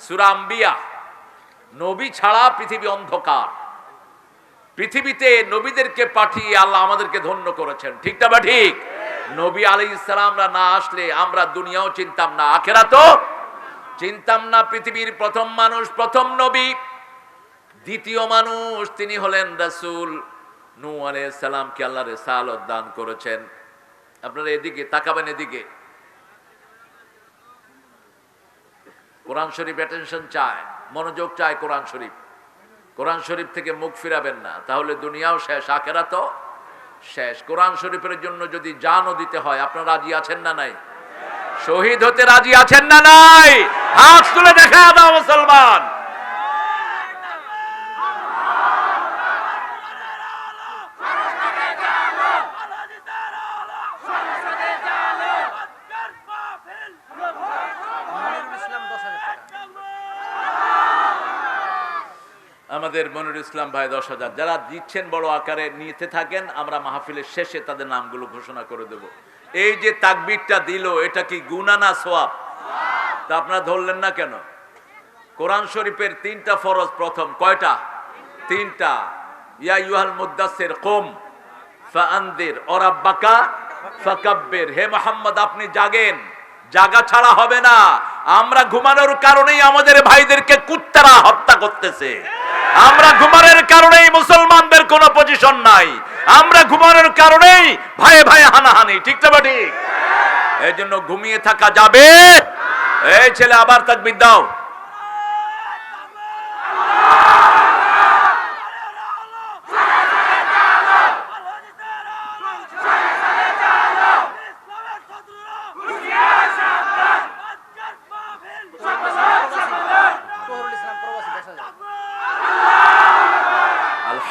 সুরাম্বিয়া নবী ছাড়া পৃথিবী অন্ধকার। পৃথিবীতে নবীদেরকে পাঠিয়ে আল্লাহ আমাদেরকে ধন্য করেছেন। ঠিক না বা ঠিক? নবী আলী ইসলামরা না আসলে আমরা দুনিয়াও চিনতাম না। আখেরা তো চিনতাম না পৃথিবীর প্রথম মানুষ, প্রথম নবী। দ্বিতীয় মানুষ তিনি হলেন রাসুল নূ আলাইহিস সালামকে আল্লাহ রেসালত দান করেছেন। আপনারা এদিকে, তাকাবেন এদিকে। কোরআন শরীফ অ্যাটেনশন চায়, মনোযোগ চায় কোরআন শরীফ। কোরআন শরীফ থেকে মুখ ফিরাবেন না, তাহলে দুনিয়াও শেষ আখেরা তো শেষ। কোরআন শরীফের জন্য যদি জানও দিতে হয়, আপনারা রাজি আছেন না নাই? শহীদ হতে রাজি আছেন না নাই? হাত তুলে দেখা দাও মুসলমান। আমাদের মনির ইসলাম ভাই দশ হাজার। যারা দিচ্ছেন বড় আকারে নিতে থাকেন, আমরা মাহফিলের শেষে তাদের নামগুলো ঘোষণা করে দেব। এই যে তাকবিরটা দিল, এটা কি গুনা না সোয়াব? তা আপনারা ধরলেন না কেন? কোরআন শরীফের তিনটা ফরজ প্রথম, কয়টা? তিনটা। ইয়া ইউহাল মুদাসসির, কুম ফাআনদির ওরাব্বাকা ফাকাব্বির। হে মোহাম্মদ, আপনি জাগেন। জাগা ছাড়া হবে না। আমরা ঘুমানোর কারণেই আমাদের ভাইদেরকে কুত্তারা হত্যা করতেছে। আমরা ঘুমানোর কারণেই মুসলমানদের কোনো পজিশন নাই। আমরা ঘুমানোর কারণেই ভাই ভাই হানাহানি, ঠিক তো ঠিক? এই জন্য ঘুমিয়ে থাকা যাবে। এই ছেলে আবার তাকবির দাও।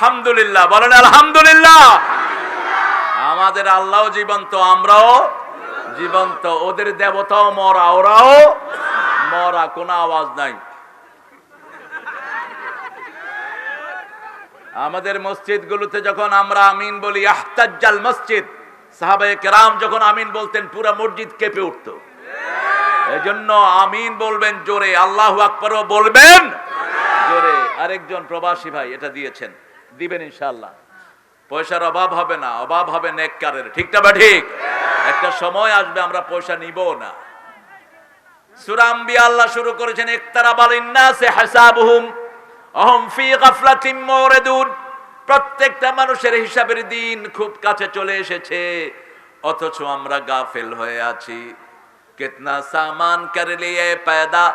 আলহামদুলিল্লাহ। বলেন আলহামদুলিল্লাহ। আমাদের আল্লাহ জীবন্ত, আমরাও জীবন্ত। ওদের দেবতাও মরা, ওরাও মরা, কোনো আওয়াজ নাই। আমাদের মসজিদগুলোতে যখন আমরা আমিন বলি আহতাজ্জাল মসজিদ, সাহাবায়ে কেরাম যখন আমিন বলতেন, পুরো মসজিদ কেঁপে উঠত। এজন্য আমিন বলবেন, জোরে, আল্লাহ আকবারও বলবেন, জোরে। আরেকজন প্রবাসী ভাই এটা দিয়েছেন। দিবেন ইনশাল্লাহ পয়সার অভাব হবে না, অভাব হবে নেককারের। ঠিকটা বা ঠিক? একটা সময় আসবে আমরা পয়সা নিব না। সুরাম্বি আল্লাহ শুরু করেছেন একতারা প্রত্যেকটা মানুষের হিসাবের দিন খুব কাছে চলে এসেছে, অথচ আমরা গাফেল হয়ে আছি। কেতনা সামান কর লিয়ে পায়দা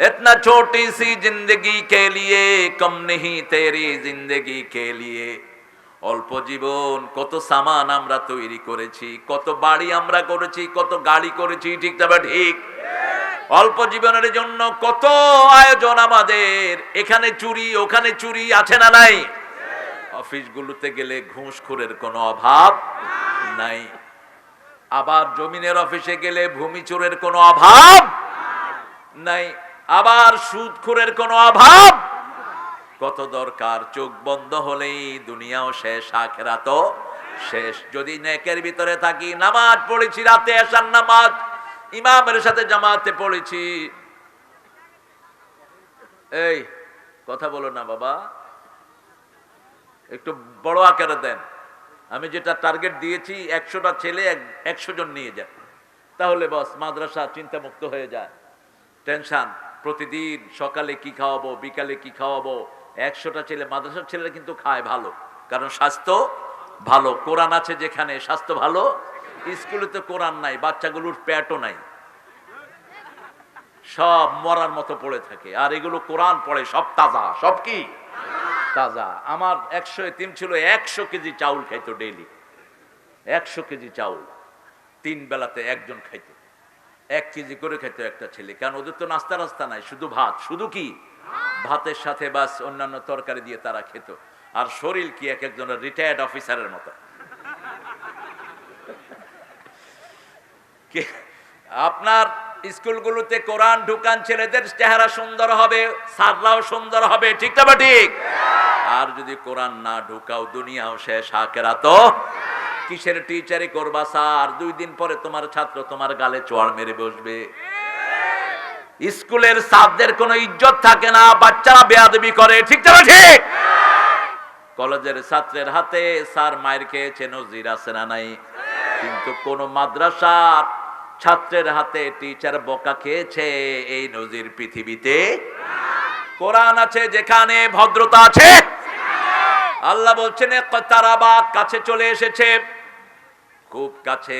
इतना छोटी सी जिंदगी के लिए कम नहीं तेरी जिंदगी के लिए অল্প জীবন কত সামান আমরা তৈরি করেছি কত বাড়ি আমরা করেছি কত গাড়ি করেছি ঠিক তবে ঠিক অল্প জীবনের জন্য কত আয়োজন আমাদের এখানে চুরি ওখানে চুরি আছে না নাই অফিসগুলোতে গেলে ঘুষখোরের কোনো অভাব নাই আবার জমিনের অফিসে গেলে ভূমি চোরের কোনো অভাব নাই আবার সুদখোরের কোনো অভাব? কত দরকার, চোখ বন্ধ হলেই দুনিয়াও শেষ আখেরা তো শেষ। যদি নেকের ভিতরে থাকি, নামাজ পড়েছি, রাতে আসার নামাজ, ইমামের সাথে জামাতে পড়েছি। এই, কথা বলো না বাবা। একটু বড় আকারে দেন। আমি যেটা টার্গেট দিয়েছি, একশোটা ছেলে একশো জন নিয়ে যান। তাহলে বস, মাদ্রাসা চিন্তামুক্ত হয়ে যায়। টেনশন প্রতিদিন সকালে কি খাওয়াবো, বিকালে কি খাওয়াবো? একশোটা ছেলে, মাদ্রাসার ছেলেরা কিন্তু খায় ভালো। কারণ স্বাস্থ্য ভালো। কোরআন আছে যেখানে স্বাস্থ্য ভালো, স্কুলে তো কোরআন নাই, বাচ্চাগুলোর প্যাটও নাই। সব মরার মতো পড়ে থাকে। আর এগুলো কোরআন পড়ে, সব তাজা। সব কি? তাজা। আমার একশো এতিম ছিল, একশো কেজি চাউল খাইতো ডেইলি। একশো কেজি চাউল। তিন বেলাতে একজন খাইতো। এক কেজি করে খাইতো একটা ছেলে। কারণ ওদের তো নাস্তা রাস্তা নাই, শুধু ভাত। শুধু কি? ভাতের সাথে বাস অন্যান্য তরকারি দিয়ে তারা খেত। আর শরীর কি এক একজনের রিটায়ার্ড অফিসারের মতো? আপনার স্কুলগুলোতে কোরআন ঢুকান ছেলেদের চেহারা সুন্দর হবে সাররাও সুন্দর হবে, ঠিক না ঠিক? আর যদি কোরআন না ঢুকাও, দুনিয়াও শেষ হাকেরা তো কিসের টিচারি করবা, স্যার? দুই দিন পরে তোমার ছাত্র তোমার গালে চোয়ার মেরে বসবে। স্কুলের সাবদের কোনো ইজ্জত থাকে না, বাচ্চারা বেয়াদবি করে। ঠিক না ঠিক? কলেজের ছাত্রের হাতে স্যার মায়ের খেয়েছে, নজির আছে না নাই? কিন্তু কোন মাদ্রাসার ছাত্রের হাতে টিচার বোকা খেয়েছে, এই নজির পৃথিবীতে। কোরআন আছে যেখানে ভদ্রতা আছে আল্লাহ বলছেন কাছে চলে এসেছে। খুব কাছে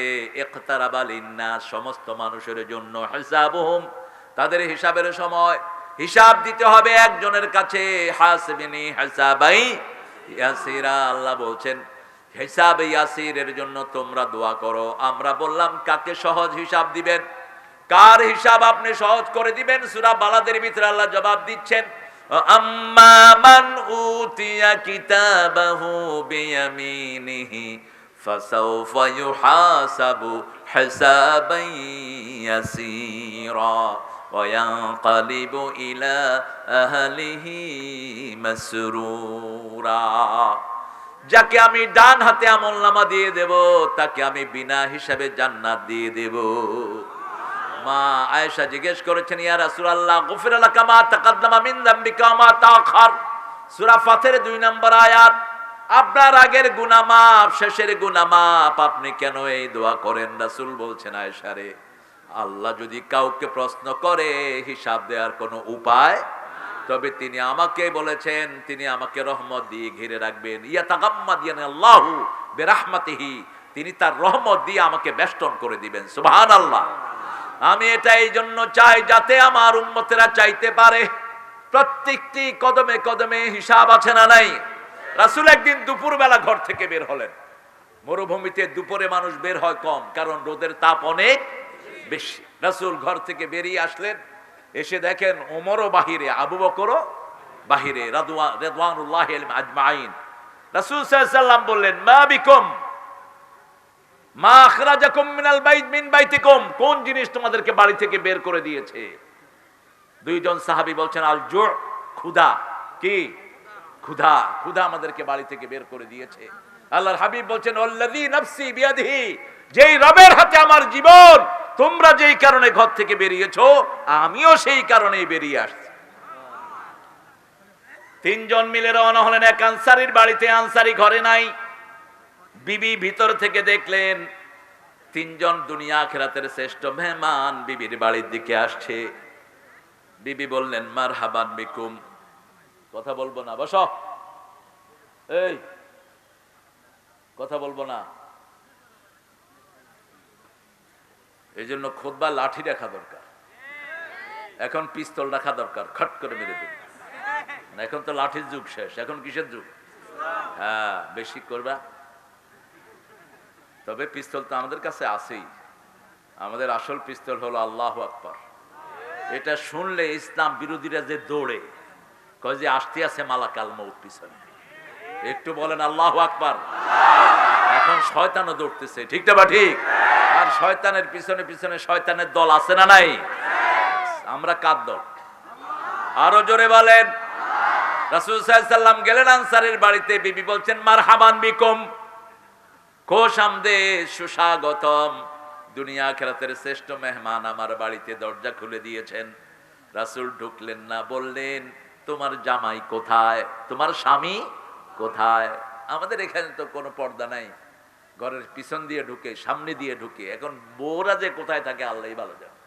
সমস্ত মানুষের জন্য তাদের হিসাবের সময়। হিসাব দিতে হবে একজনের কাছে আল্লাহ বলছেন, হিসাব ইয়াসিরের জন্য তোমরা দোয়া করো। আমরা বললাম, কাকে সহজ হিসাব দিবেন? কার হিসাব আপনি সহজ করে দিবেন? সুরা বালাদের ভিতরে আল্লাহ জবাব দিচ্ছেন আম্মা মান উতিয়া কিতাবাহু বিয়ামিনিহি فسوف يحاسب حسابا يسيرا وينقلب إلى أهله مسرورا যাকে আমি ডান হাতে আমল নামা দিয়ে দেব তাকে আমি বিনা হিসাবে জান্নাত দিয়ে দেব মা আয়েশা জিজ্ঞেস করেছেন, ইয়া রাসূলুল্লাহ, গফির লাকা মা তাকাদ্দামা মিন যামবিকা নম্বর আয়াত, আপনার আগের গুনামাপ শেষের গুনামাপ আপনি কেন এই দোয়া করেন? রাসূল বলছেন, আয়েশা রে, আল্লাহ যদি কাউকে প্রশ্ন করে, হিসাব দেওয়ার কোনো উপায় তবে তিনি আমাকে বলেছেন, তিনি আমাকে রহমত দিয়ে ঘিরে রাখবেন। ইয়া তাগাম্মা দিয়ান আল্লাহু বেরাহমাতিহি, তিনি তার রহমত দিয়ে আমাকে বেষ্টন করে দিবেন। সুবহানাল্লাহ। আমি এটা এই জন্য চাই যাতে আমার উন্মতেরা চাইতে পারে। প্রত্যেকটি কদমে কদমে হিসাব আছে না নাই? রাসূল একদিন দুপুরবেলা ঘর থেকে বের হলেন। মরুভূমিতে দুপুরে মানুষ বের হয় কম, কারণ রোদের তাপ অনেক বেশি। রাসূল ঘর থেকে বেরিয়ে আসলেন, এসে দেখেন ওমরও বাহিরে, আবু বকরও বাহিরে, রাদওয়া রেদওয়ানুল্লাহ আজমাইন রাসূল সাল্লাম বললেন, মা বিকুম? কোন জিনিস তোমাদেরকে বাড়ি থেকে বের করে দিয়েছে? দুইজন সাহাবী বলছেন, আল কি? ক্ষুধা। ক্ষুধা আমাদেরকে বাড়ি থেকে বের করে দিয়েছে। আল্লাহর হাবিব বলছেন যেই রবের হাতে আমার জীবন, তোমরা যেই কারণে ঘর থেকে বেরিয়েছো, আমিও সেই কারণেই বেরিয়ে আসছি। তিনজন মিলে রওনা হলেন, এক আনসারির বাড়িতে, আনসারি ঘরে নাই। বিবি ভিতর থেকে দেখলেন তিনজন দুনিয়া খেরাতের শ্রেষ্ঠ মেহমান বিবির বাড়ির দিকে আসছে। বিবি বললেন মার হাবান বিকুম। কথা বলব না, বস। এই, কথা বলব না। এই জন্য খোদবা লাঠি রাখা দরকার। এখন পিস্তল রাখা দরকার, খট করে মেরে দেবে। এখন তো লাঠির যুগ শেষ, এখন কিসের যুগ? হ্যাঁ বেশি করবা? তবে পিস্তল তো আমাদের কাছে আছেই। আমাদের আসল পিস্তল হলো আল্লাহ আকবর। এটা শুনলে ইসলাম বিরোধীরা যে দৌড়ে, কয় যে আসতে আছে মালাকাল মৌত পিছনে। একটু বলেন আল্লাহ আকবার। এখন শয়তানও দৌড়তেছে, ঠিক না বা ঠিক? আর শয়তানের পিছনে পিছনে শয়তানের দল আছে না নাই? আমরা কার দল? আরও জোরে বলেন। রাসুল সাল্লাম গেলেন আনসারের বাড়িতে, বিবি বলছেন মার হামান বিকম। খোশ আমদে সুস্বাগতম। দুনিয়া খেরাতের শ্রেষ্ঠ মেহমান আমার বাড়িতে দরজা খুলে দিয়েছেন। রাসুল ঢুকলেন না, বললেন, তোমার জামাই কোথায়? তোমার স্বামী কোথায়? আমাদের এখানে তো কোনো পর্দা নাই। ঘরের পিছন দিয়ে ঢুকে, সামনে দিয়ে ঢুকে, এখন বউরা যে কোথায় থাকে আল্লাহ ভালো জানে।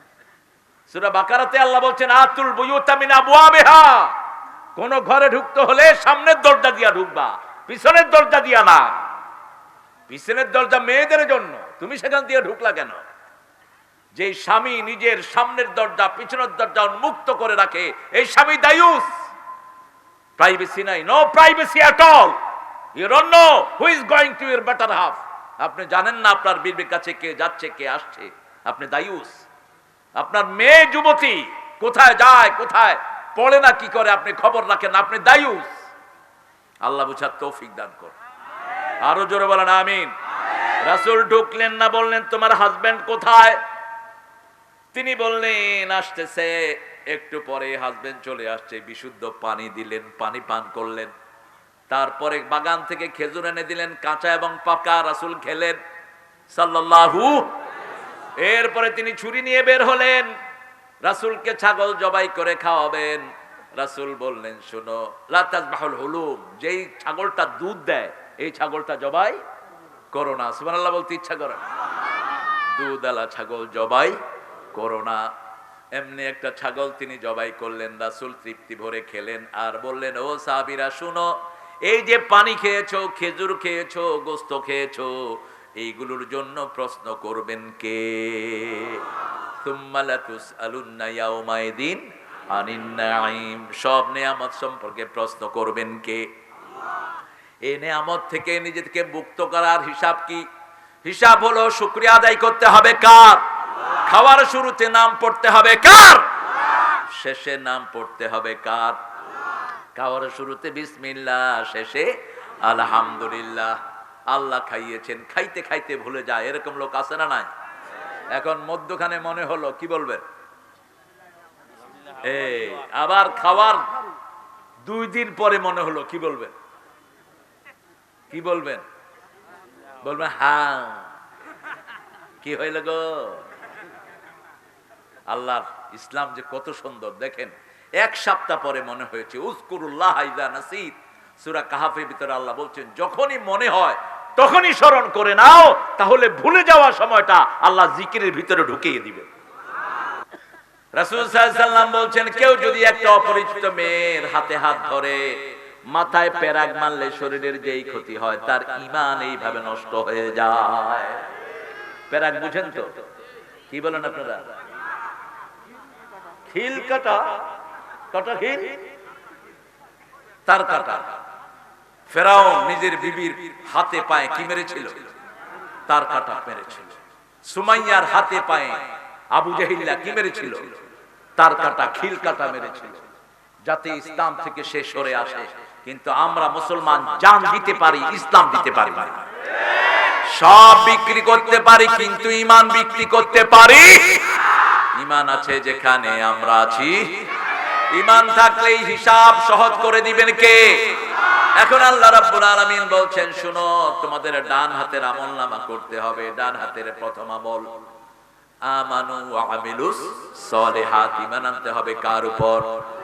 সুরা বাকারাতে আল্লাহ বলছেন, আতুল বুয়ুতামিন আবওয়াবিহা। কোন ঘরে ঢুকতে হলে সামনের দরজা দিয়া ঢুকবা, পিছনের দরজা দিয়া না। পিছনের দরজা মেয়েদের জন্য। তুমি সেখান দিয়ে ঢুকলা কেন? যে স্বামী নিজের সামনের দরজা, পিছনের দরজা উন্মুক্ত করে রাখে, এই স্বামী দায়ুস। প্রাইভেসি নাই। নো প্রাইভেসি অ্যাট অল হাফ আপনি জানেন না আপনার কাছে কে যাচ্ছে, কে আসছে। আপনি দায়ুস। আপনার মেয়ে যুবতী কোথায় যায়, কোথায় পড়ে না, কি করে আপনি খবর রাখেন আপনি দায়ুস। আল্লাহ বুঝার তৌফিক দান কর আরও জোরে বলেন, আমিন। রাসূল ঢুকলেন না, বললেন, তোমার হাজবেন্ড কোথায়? তিনি বললেন, আসতেছে। একটু পরে হাজবেন্ড চলে আসছে, বিশুদ্ধ পানি দিলেন, পানি পান করলেন। তারপরে বাগান থেকে খেজুর এনে দিলেন, কাঁচা এবং পাকা, রাসূল খেলেন। সাল্লাল্লাহু এরপরে তিনি ছুরি নিয়ে বের হলেন। রাসূলকে ছাগল জবাই করে খাওয়াবেন। রাসূল বললেন, শুনো লাতাজ হুলুম, যেই ছাগলটা দুধ দেয় এই ছাগলটা জবাই করো না। সুবহানাল্লাহ বলতে ইচ্ছা করে। না। দুধালা ছাগল জবাই করো না। এমনি একটা ছাগল তিনি জবাই করলেন, রাসুল তৃপ্তি ভরে খেলেন আর বললেন, ও সাহাবীরা, শুনো, এই যে পানি খেয়েছো, খেজুর খেয়েছো, গোস্ত খেয়েছো, এইগুলোর জন্য প্রশ্ন করবেন কে? সব নেয়ামত সম্পর্কে প্রশ্ন করবেন কে? এই নেয়ামত থেকে নিজেকে মুক্ত করার হিসাব কি? হিসাব হলো শুক্রিয়া আদায় করতে হবে কার? খাওয়ার শুরুতে নাম পড়তে হবে কার? শেষে নাম পড়তে হবে কার? খাওয়ার শুরুতে বিসমিল্লাহ, শেষে আলহামদুলিল্লাহ। আল্লাহ খাইয়েছেন, খাইতে খাইতে ভুলে যায়। এরকম লোক আছে না নাই? এখন মধ্যখানে মনে হলো, কি বলবেন? এই, আবার খাওয়ার দুই দিন পরে মনে হলো, কি বলবেন? কি বলবেন? বলবেন হ্যাঁ। কি হইল গো? আল্লাহ ইসলাম যে কত সুন্দর, দেখেন, এক সপ্তাহ পরে মনে হয়েছে আল্লাহ বলছেন, যখনই মনে হয়, তখনই স্মরণ করে নাও, তাহলে ভুলে যাওয়ার সময়টা আল্লাহ জিকিরের ভিতরে ঢুকিয়ে দিবে। রাসূল সাল্লাম বলছেন, কেউ যদি একটা অপরিচিত মেয়ের হাতে হাত ধরে মাথায় পেরাগ মারলে শরীরের যেই ক্ষতি হয়, তার ঈমান এইভাবে নষ্ট হয়ে যায়। পেরাগ বুঝেন তো? কি বলেন আপনারা? খিল কাটা? কাটা খিল? তার কাটা। ফেরাও নিজের বিবির হাতে পায়ে কি মেরেছিল? তার কাটা মেরেছিল। সুমাইয়ার হাতে পায়ে আবু জাহিল্লা কি মেরেছিল? তার কাটা, খিল কাটা মেরেছিল। যাতে ইসলাম থেকে সে সরে আসে। কিন্তু আমরা মুসলমান জান দিতে পারি, ইসলাম দিতে পারি সব বিক্রি করতে পারি, কিন্তু ইমান বিক্রি করতে পারি। ইমান আছে যেখানে আমরা আছি। ইমান থাকলেই হিসাব সহজ করে দিবেন কে? এখন আল্লাহ রাব্বুল আলামিন বলছেন, শুনো, তোমাদের ডান হাতের আমল নামা করতে হবে, ডান হাতের প্রথম আমল। আমানু ওয়া আমিলুস সলিহাত ঈমান আনতে হবে কার উপর?